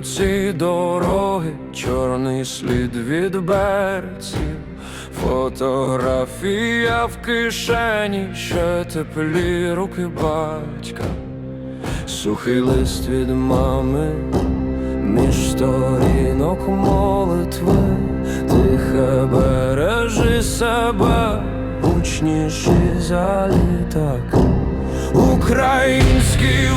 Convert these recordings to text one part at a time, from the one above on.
Ці дороги, чорний слід від берців, фотографія в кишені, ще теплі руки батька, сухий лист від мами, між сторінок молитви, тихе бережи себе, гучніший за літак. Український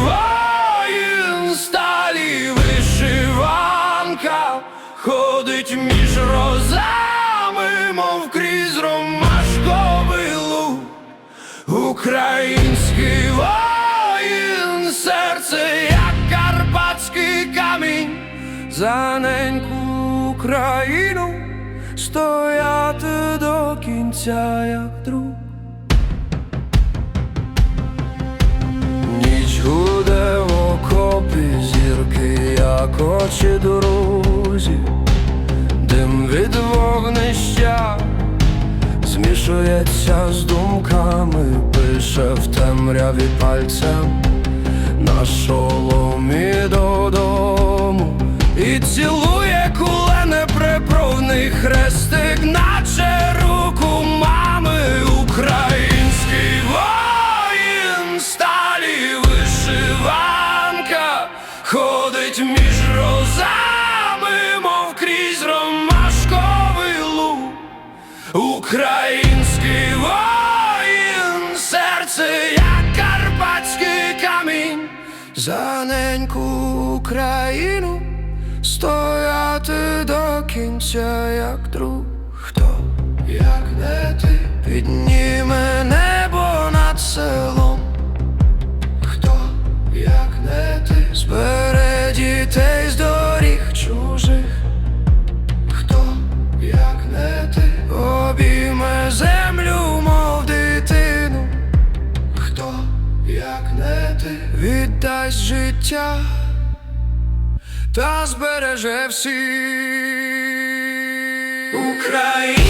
ходить між розами, мов крізь ромашковий луг. Український воїн, серце, як карпатський камінь, за неньку Україну стояти до кінця, як друг. Ніч гуде в окопі, зірки, як очі друзі, змішується з думками, пише в темряві пальцем на шоломі додому і цілує кулене припровний хрестик, наче руку мами, український воїн, сталі вишиванка, ходить між розами, мов крізь ромашковий. Український воїн, серце, як карпатський камінь, за неньку Україну стояти до кінця, як друг. Хто, як не ти, підніме віддасть життя та збереже всіх. Україна